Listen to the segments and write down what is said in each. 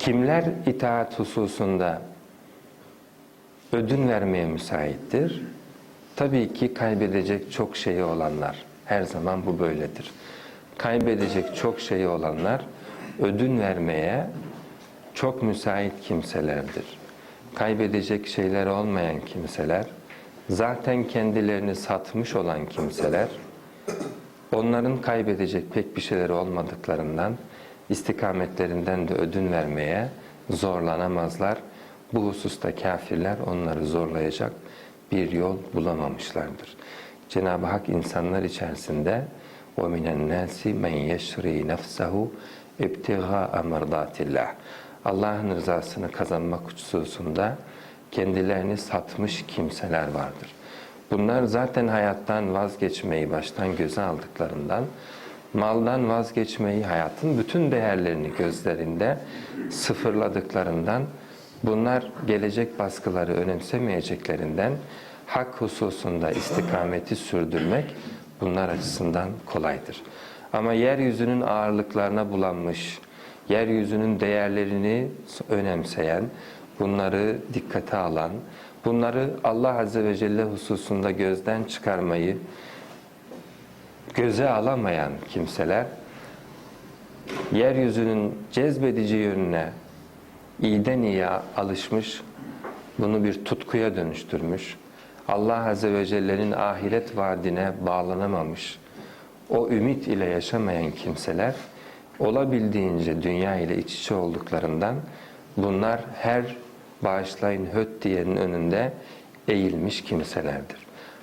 Kimler itaat hususunda ödün vermeye müsaittir? Tabii ki kaybedecek çok şeyi olanlar. Her zaman bu böyledir. Kaybedecek çok şeyi olanlar ödün vermeye çok müsait kimselerdir. Kaybedecek şeyler olmayan kimseler, zaten kendilerini satmış olan kimseler, onların kaybedecek pek bir şeyleri olmadıklarından istikametlerinden de ödün vermeye zorlanamazlar. Bu hususta kafirler onları zorlayacak bir yol bulamamışlardır. Cenab-ı Hak insanlar içerisinde وَمِنَ النَّاسِ مَنْ يَشْرِي نَفْسَهُ اِبْتِغَاءَ مَرْضَاتِ اللّٰهِ Allah'ın rızasını kazanmak hususunda kendilerini satmış kimseler vardır. Bunlar zaten hayattan vazgeçmeyi baştan göze aldıklarından, maldan vazgeçmeyi, hayatın bütün değerlerini gözlerinde sıfırladıklarından, bunlar gelecek baskıları önemsemeyeceklerinden, hak hususunda istikameti sürdürmek bunlar açısından kolaydır. Ama yeryüzünün ağırlıklarına bulanmış, yeryüzünün değerlerini önemseyen, bunları dikkate alan, bunları Allah Azze ve Celle hususunda gözden çıkarmayı göze alamayan kimseler, yeryüzünün cezbedici yönüne iyiden iyiye alışmış, bunu bir tutkuya dönüştürmüş, Allah Azze ve Celle'nin ahiret vaadine bağlanamamış, o ümit ile yaşamayan kimseler, olabildiğince dünya ile iç içe olduklarından bunlar her bağışlayın höt diyenin önünde eğilmiş kimselerdir.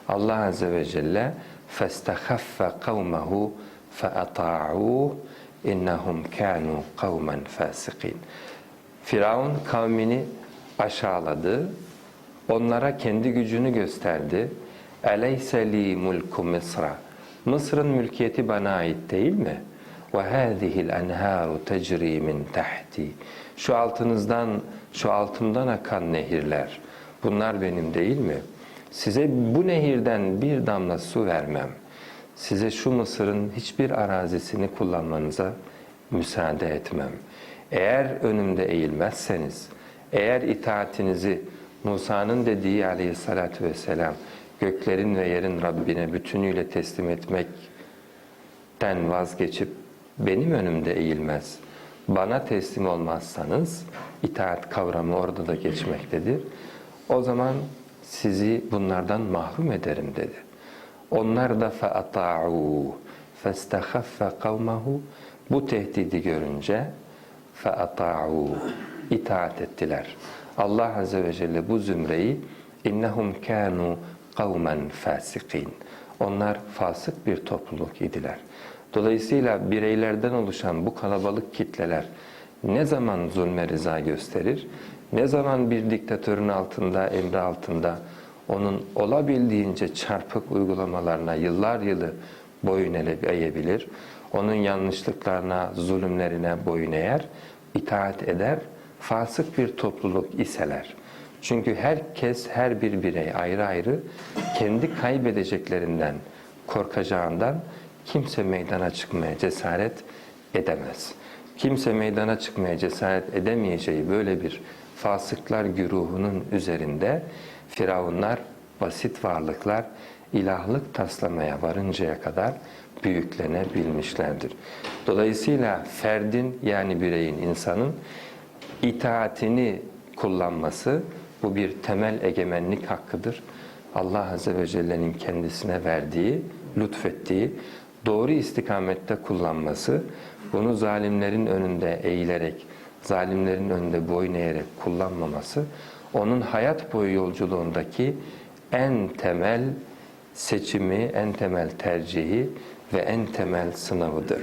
Allah Azze ve Celle فَاسْتَخَفَّ قَوْمَهُ فَأَطَاعُوهُ اِنَّهُمْ كَانُوا قَوْمًا فَاسِقِينَ Firavun kavmini aşağıladı, onlara kendi gücünü gösterdi. اَلَيْسَ لِي مُلْكُ مِصْرَ Mısır'ın mülkiyeti bana ait değil mi? وَهَذِهِ الْاَنْهَارُ تَجْرِي مِنْ تَحْتِي Şu altınızdan, şu altımdan akan nehirler, bunlar benim değil mi? Size bu nehirden bir damla su vermem. Size şu Mısır'ın hiçbir arazisini kullanmanıza müsaade etmem. Eğer önümde eğilmezseniz, eğer itaatinizi Musa'nın dediği aleyhissalatü vesselam göklerin ve yerin Rabbine bütünüyle teslim etmekten vazgeçip benim önümde eğilmez, bana teslim olmazsanız itaat kavramı orada da geçmektedir. O zaman sizi bunlardan mahrum ederim dedi. Onlar da فَاَطَاعُوا فَاسْتَخَفَّ قَوْمَهُ Bu tehdidi görünce فَاَطَاعُوا itaat ettiler. Allah Azze ve Celle bu zümreyi innehum kanu kavmen fasikin. Onlar fasık bir topluluk idiler. Dolayısıyla bireylerden oluşan bu kalabalık kitleler ne zaman zulme rıza gösterir, ne zaman bir diktatörün altında, emri altında onun olabildiğince çarpık uygulamalarına yıllar yılı boyun eğebilir, onun yanlışlıklarına, zulümlerine boyun eğer, itaat eder, fasık bir topluluk iseler. Çünkü herkes, her bir birey ayrı ayrı kendi kaybedeceklerinden, korkacağından kimse meydana çıkmaya cesaret edemez. Kimse meydana çıkmaya cesaret edemeyeceği böyle bir fasıklar güruhunun üzerinde firavunlar, basit varlıklar ilahlık taslamaya varıncaya kadar büyüklenebilmişlerdir. Dolayısıyla ferdin yani bireyin, insanın itaatini kullanması bu bir temel egemenlik hakkıdır. Allah Azze ve Celle'nin kendisine verdiği, lütfettiği doğru istikamette kullanması, bunu zalimlerin önünde eğilerek, zalimlerin önünde boyun eğerek kullanmaması, onun hayat boyu yolculuğundaki en temel seçimi, en temel tercihi ve en temel sınavıdır.